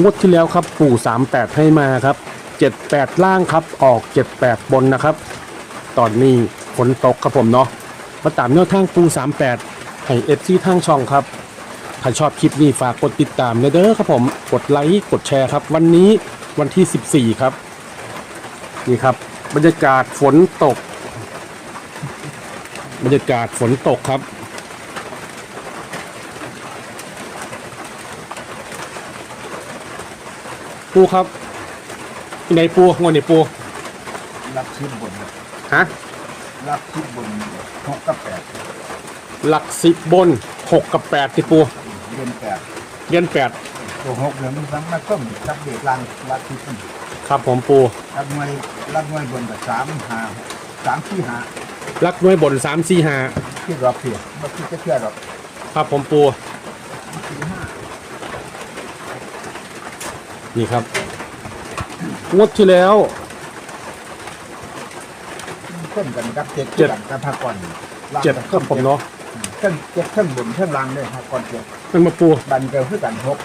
งวดที่แล้วครับปู่สามแปดให้มาครับเจ็ดแปดล่างครับออกเจ็ดแปดบนนะครับ ตอนนี้ฝนตกครับผมเนาะมาตามแนวทางปูสามแปดให้เอฟซีทางช่องครับถ้าชอบคลิปนี้ฝากกดติดตามนะเด้อครับผมกดไลค์กดแชร์ครับ วันนี้วันที่ 14 ครับ นี่ครับ บรรยากาศฝนตก บรรยากาศฝนตกครับ ปูครับไหนปูงวดไหนปูรับชิบบนครับฮะรับชิบบนหกกับแปดหลักสิบบนหกกับแปดที่ปูเดือนแปดเรียนแปดตัวหกเดือนมันซ้ำมาต้มรับเด็กลางรับชิบมันครับผมปูรับมวยรับมวยบนกับสามหาสามที่หาลักน้อยบนสามสี่ห้าที่รอบเพียเมื่อกี้จะเชื่อหรอกครับผมปู สี่ห้า นี่ครับงวดที่แล้วต้นกันกับเจ็ดเจ็ด กันกับพักก่อนล่างเจ็ดครับผมเนาะเครื่องเจ็ดเครื่องบนเครื่องล่างเลยพักก่อนเจ็ดมันมาปูดันเกลียวคือกันหก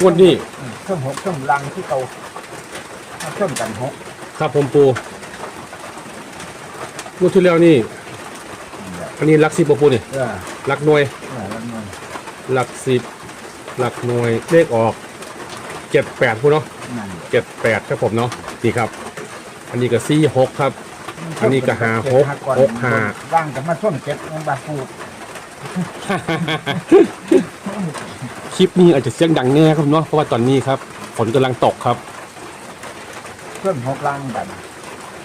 งวดนี้อืมเครื่องหกเครื่องล่างที่เก่าเครื่องกันหกครับผมปูงวดที่แล้วนี่อันนี้หลักสิบบ่ปูนี่เออหลักหน่วย เออรับมวยหลักสิบหลักหน่วยเลขออกเจ็ดแปดปูเนาะนั่นเจ็ดแปดครับผมเนาะนี่ครับ อันนี้ก็สี่หกครับ อันนี้ก็หาหกหกหาร่างกับมาส้นเจ็ดมันบาฟูดคลิปนี้อาจจะเสียงดังแน่ครับเนาะเพราะว่าตอนนี้ครับฝนกำลังตกครับเพิ่มหกร่างกัน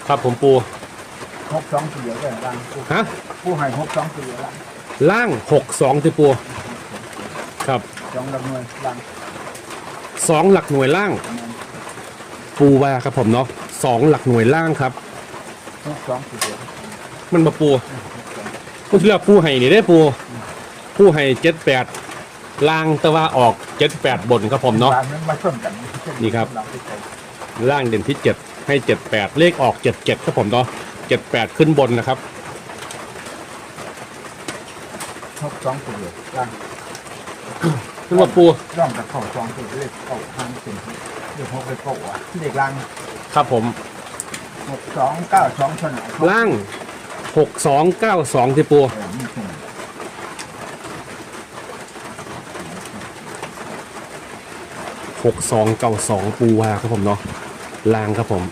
ครับผมปูหกสองสี่เดียวเลยร่างผู้ฮะผู้ให้หกสองสี่เดียวร่างล่างหกสองที่ปูครับ สองลำนวยร่าง สองหลักหน่วยล่าง ปูว่าครับผมเนาะสองหลักหน่วยล่างครับ สองสี่เดียวมันมาปูปูที่แล้วปูให้นี่ได้ปูปูให้เจ็ดแปดล่างแต่ว่าออกเจ็ดแปดบนครับผมเนาะร่างนั้นมาส้นกันนี่ครับางที่ใส่ล่างเด่นที่เจ็ดให้เจ็ดแปดเลขออกเจ็ดเจ็ดครับผมเนาะเจ็ดแปดขึ้นบนนะครับ หกสองสี่เดียวร่าง ขึ้นมาปูร่องกับเข่าสองสี่เดียวเข่าห้างเป็นเรียกหกเลยเข่าอะเด็กร่างครับผมหกสองเก้าสองชนล่างหกสองเก้าสองที่ปูเออนี่คือหกสองเก้าสองปูว่าครับผมเนาะล่างครับผม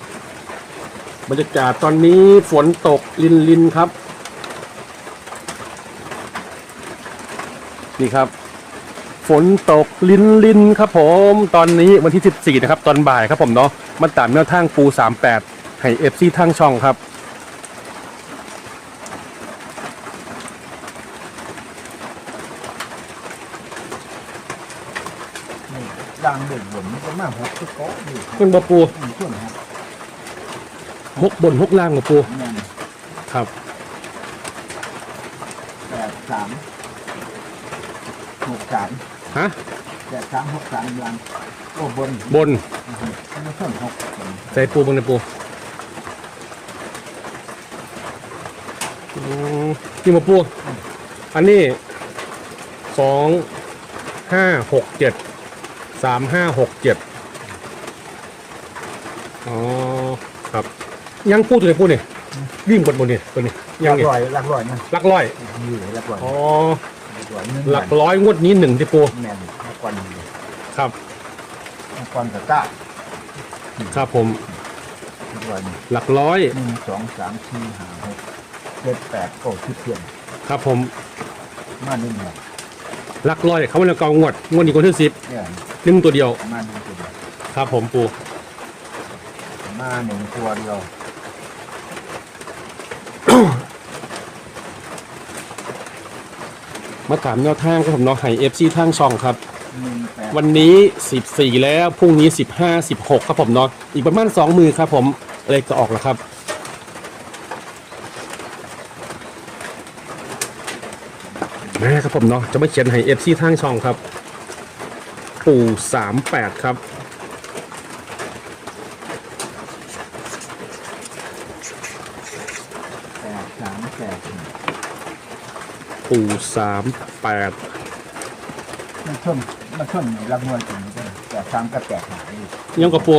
บรรยากาศตอนนี้ฝนตกลินลินครับ นี่ครับ ฝนตกลินลินครับผม ตอนนี้วันที่ 14 นะครับ ตอนบ่ายครับผมเนาะมาตามแนวทางปู 38 ให้เอฟซีทางช่องครับ นี่ร่างเด็กบนมันก็มาหกทุกโต๊ะนี่เพิ่นบอปูอืมช่วงหกหกบนหกล่างบอปูเงินครับ แปดสามหกสาม ฮะแปดสามหกสามยังโอ้บนบนอือฮึอันนี้เพิ่มหกใส่ปูบนในปูอืมนี่มาปู อันนี้สองห้าหกเจ็ดสามห้าหกเจ็ดอ๋อครับ ยังพูดถึงพูดนี่วิ่งบนบนนี่ตัวนี้ยัลังกนี่ลอยลักลอยนะลักร้อย อยู่ลักลอยอ๋อ ลักลอยนึ่งหลักร้อยงวดนี้หนึ่งที่ปูแม่นลักลอยครับลักลอยกับเก้าครับผมลักลอยหลักร้อยหนึ่งสองสามสี่ห้าหกเจ็ดแปดเก้าสิบเพียงครับผมมาหนึ่งหมดหลักร้อยเขาเป็นกองงวดงวดนี้คนที่สิบเนี่ยหนึ่งตัวเดียวมาหนึ่งตัวเดียวครับผมปูมาหนึ่งตัวเดียว มาถามแนวทางครับผมเนาะไห้เอฟซีทางช่องครับหนึ่งแปดวันนี้ 14 แล้วพรุ่งนี้ 15 16 ครับผมเนาะอีกประมาณ 2 มือครับผมเลขก็ออกแล้วครับนะครับผมเนาะจะไม่เขียนให้ FC ทางช่องครับ ปู่38 ครับ แปดสามแปด ปู่38มันเพิ่มมันเพิ่มในรักมวยถึงนี้ก็แปดสามกับแปดหาอยู่ยังกับปู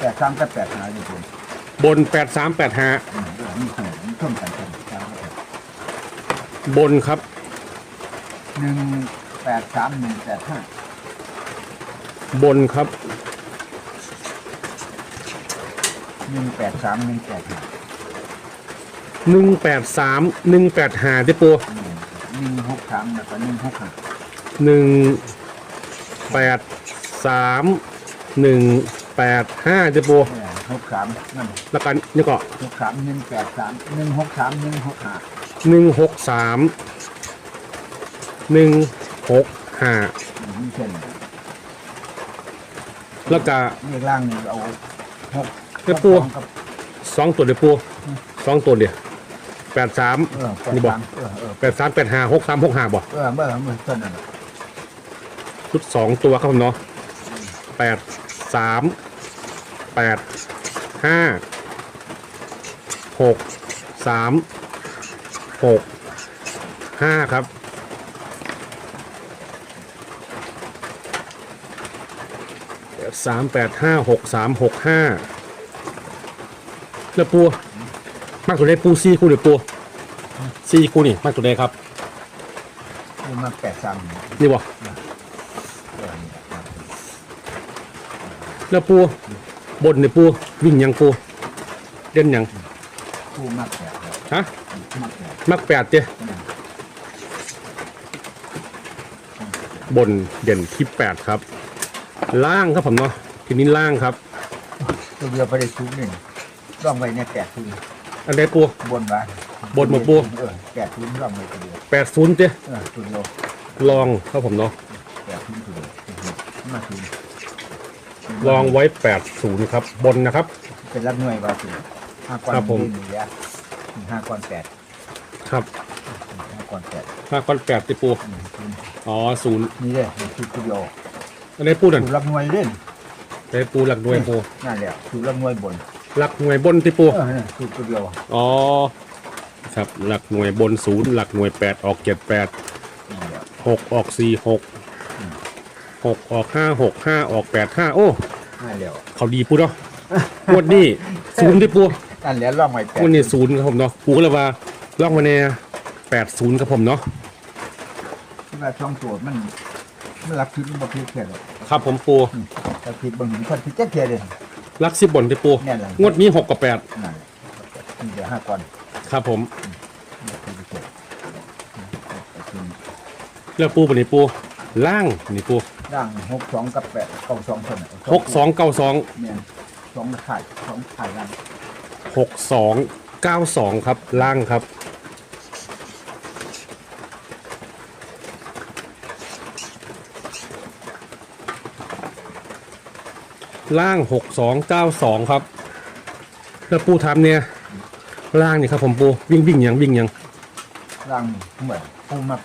แปดสามกับแปดหาอยู่คุณบนแปดสามแปดห้าอืมเออมีขนาดมีต้นกันกันสามกับแปดบนครับ หนึ่งแปดสามหนึ่งแปดห้าบนครับ หนึ่งแปดสามหนึ่งแปดห้าหนึ่งแปดสามหนึ่งแปดห้าเด้อปูอืม หนึ่งหกสามแล้วก็หนึ่งหกห้าหนึ่งแปดสามหนึ่งแปดห้าเด้อปูเออหกสามนั่นแล้วกันนี่ก็หกสามหนึ่งแปดสามหนึ่งหกสามหนึ่งหกห้าหนึ่งหกสามหนึ่งหกห้าอืมมีเช่นแล้วก็เลขล่างนี่เอาหกเด้อปูสองกับสองตัวเด้อปูสองตัวเดียว แปดสามเออแปดนี่บอกสามเออเออแปดสามแปดห้าหกสามหกห้าบ่เออเมื่อเมื่อต้นนั่นน่ะชุดสองตัวครับผมเนาะแปดสามแปดห้าหกสามหกห้าครับแปดสามแปดห้าหกสามหกห้าแล้วปู มากตัวได้ปูซี่คู่เดี๋ยวปูซี่คู่นี่มากตัวได้ครับนี่มาแปดสามนี่นี่บ่เออนี่ครับแล้วปูบนเนี่ยปูวิ่งยังปูเด่นยังผู้มากแปดครับฮะมากแปดมักแปดเจ้อืมบนเด่นที่แปดครับ ล่างครับผมเนาะทีนี้ล่างครับตัวเดียวไปได้ชุดหนึ่งร่องไว้ในแปดทุน อันใดปู บนบ้านบนหมดปู เออแปดทุนร่องไว้ตัวเดียวแปดศูนย์เจ้เออตัวเดียวลองครับผมเนาะแปดทุนตัวเดียวมาทุนลองไว้แปดศูนย์ครับ บนนะครับ เป็นรับหน่วยว่าสิห้าก้อนครับผมเล่นอยู่แล้วห้าก้อนแปดครับห้าก้อนแปดห้าก้อนแปดติปูอืมทุนอ๋อศูนย์นี่เลยชุดตัวเดียวอันใดปูนั่นชุดรับหน่วยเล่นอันใดปูหลักหน่วยปูนั่นแหละชุดรับหน่วยบน หลักหน่วยบนติปู เออนี่ชุดตัวเดียวอ๋อ ครับหลักหน่วยบนศูนย์หลักหน่วยแปดออกเจ็ดแปดนี่แหละหกออกสี่หกหกออกห้าหกห้าออกแปดห้าโอ้ นั่นแหละเขาดีปูเนาะงวดนี้ศูนย์ที่ปูนั่นแหละร่องไว้แปดงวดนี้ศูนย์ครับผมเนาะปูก็เลยว่าล่องมาแน่แปดศูนย์ครับผมเนาะที่ว่าช่องตัวมันมันรับคิดมันบ่คิดแค่หรอกครับผมปูรับคิดบางทีคนคิดแค่แค่เลย ลักสิบบนที่ปูแน่นอน งวดนี้หกกับแปดนั่นแหละนี่เดี๋ยวห้าก้อนครับผมคิดไปเก็บอืมเลือกปูปนี่ปูล่างนี่ปูด่างหกสองกับแปดเก้าสองคนน่ะหกสองเก้าสองเนี่ยสองข่ายสองข่ายกันหกสองเก้าสองครับล่างครับ ล่างหกสองเก้าสองครับ แล้วปูทำเนี่ย ล่างนี่ครับผมปูวิ่งวิ่งยังวิ่งยังด่างเหมือนปูมา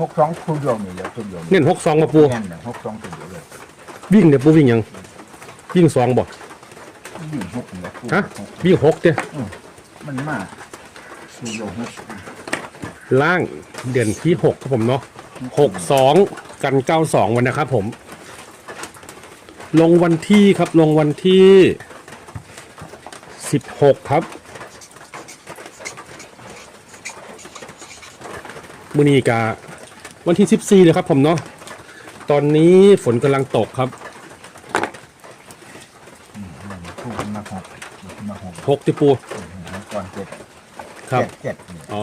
หกสองคูโยมนี่เลยคูโยมเน้นหกสองมาปูแน่นเลยหกสองคูโยมเลยวิ่งเดี๋ยวปูวิ่งยัง วิ่งสองบ่ยิ่งหกเลยปูฮะหกวิ่งหกเด้มันมากคูโยมหกล่างเด่นที่หกครับผมเนาะหกสองกันเก้าสองวันนะครับผม ลงวันที่ครับลงวันที่สิบหกครับมือนีกาวันที่สิบสี่เลยครับผมเนาะตอนนี้ฝนกำลังตกครับปูมาหกมาหกหกที่ปูก่อนเจ็ดครับเจ็ดอ๋อ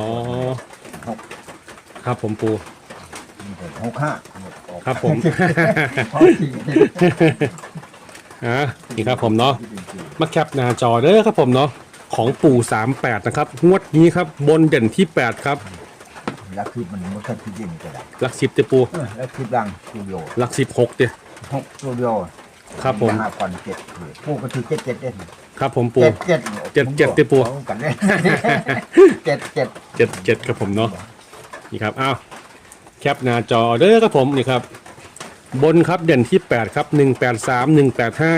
หกครับผมปูหกห้าครับผม อสี่อะนี่ครับผมเนาะมาแคปหน้าจอเด้อครับผมเนาะของปู่38นะครับงวดนี้ครับบนเด่นที่ 8 ครับแล้วคลิปมันมันก็คลิปยิงก็ได้หลักสิบเตปูเออแล้วคลิปดังสตูดิโอหลักสิบหกเตหกสตูดิโอครับผมห้าก่อนเจ็ดปูก็คือเจ็ดเจ็ดเจ็ดครับผมปู่เจ็ดเจ็ดเจ็ดเจ็ดติปูเอากันเลยเจ็ดเจ็ดเจ็ดเจ็ดครับผมเนาะนี่ครับอ้าวแคปหน้าจอเด้อครับผมนี่ครับ บนครับเด่นที่ 8 ครับ 183 185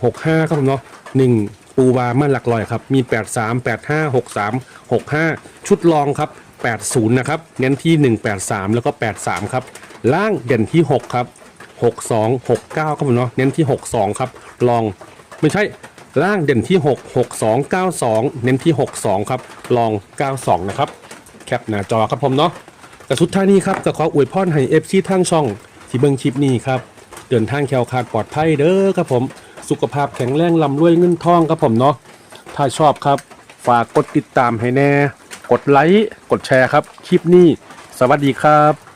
163 165 ครับผมเนาะ1ปูวามันหลักลอยครับ มี 83 85 63 65 ชุดรองครับ 80 นะครับ เน้นที่ 183 แล้วก็ 83 ครับ ล่างเด่นที่ 6 ครับ 62 69 ครับผมเนาะ เน้นที่ 62 ครับลองไม่ใช่ล่างเด่นที่ 6 62 92 เน้นที่ 62 ครับลอง 92 นะครับ แคปหน้าจอครับผมเนาะแต่สุดท้ายนี้ครับก็ขออวยพรให้เอฟซีทางช่อง ที่เบิ้งคลิปนี้ครับเดินทางแคล้วคลาดปลอดภัยเด้อครับผมสุขภาพแข็งแรงลำรวยเงินทองครับผมเนาะถ้าชอบครับ ฝากกดติดตามให้แน่ กดไลค์กดแชร์ครับ คลิปนี้ สวัสดีครับ